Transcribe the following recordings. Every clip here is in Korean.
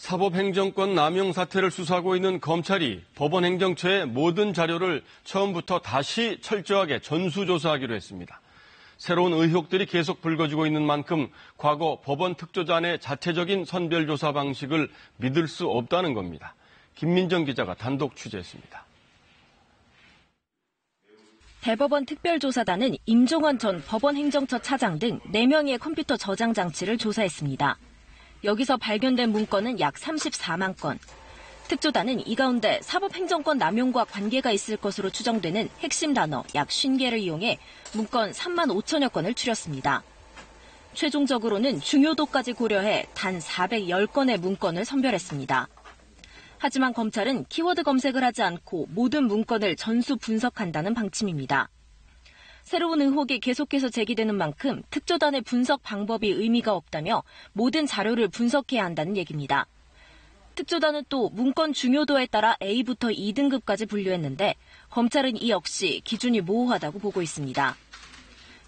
사법행정권 남용 사태를 수사하고 있는 검찰이 법원 행정처의 모든 자료를 처음부터 다시 철저하게 전수조사하기로 했습니다. 새로운 의혹들이 계속 불거지고 있는 만큼 과거 법원 특조단의 자체적인 선별조사 방식을 믿을 수 없다는 겁니다. 김민정 기자가 단독 취재했습니다. 대법원 특별조사단은 임종원 전 법원 행정처 차장 등 4명의 컴퓨터 저장 장치를 조사했습니다. 여기서 발견된 문건은 약 34만 건. 특조단은 이 가운데 사법행정권 남용과 관계가 있을 것으로 추정되는 핵심 단어 약 50개를 이용해 문건 3만 5천여 건을 추렸습니다. 최종적으로는 중요도까지 고려해 단 410건의 문건을 선별했습니다. 하지만 검찰은 키워드 검색을 하지 않고 모든 문건을 전수 분석한다는 방침입니다. 새로운 의혹이 계속해서 제기되는 만큼 특조단의 분석 방법이 의미가 없다며 모든 자료를 분석해야 한다는 얘기입니다. 특조단은 또 문건 중요도에 따라 A부터 2등급까지 분류했는데 검찰은 이 역시 기준이 모호하다고 보고 있습니다.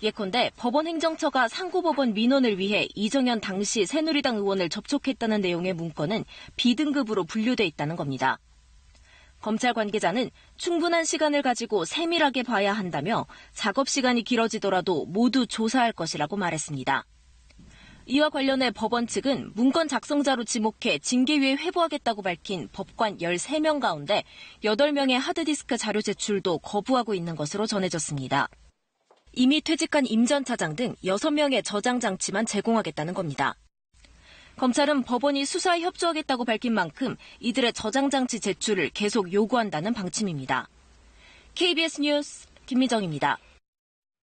예컨대 법원 행정처가 상고법원 민원을 위해 이정현 당시 새누리당 의원을 접촉했다는 내용의 문건은 B등급으로 분류돼 있다는 겁니다. 검찰 관계자는 충분한 시간을 가지고 세밀하게 봐야 한다며 작업 시간이 길어지더라도 모두 조사할 것이라고 말했습니다. 이와 관련해 법원 측은 문건 작성자로 지목해 징계위에 회부하겠다고 밝힌 법관 13명 가운데 8명의 하드디스크 자료 제출도 거부하고 있는 것으로 전해졌습니다. 이미 퇴직한 임 전 차장 등 6명의 저장 장치만 제공하겠다는 겁니다. 검찰은 법원이 수사에 협조하겠다고 밝힌 만큼 이들의 저장장치 제출을 계속 요구한다는 방침입니다. KBS 뉴스 김미정입니다.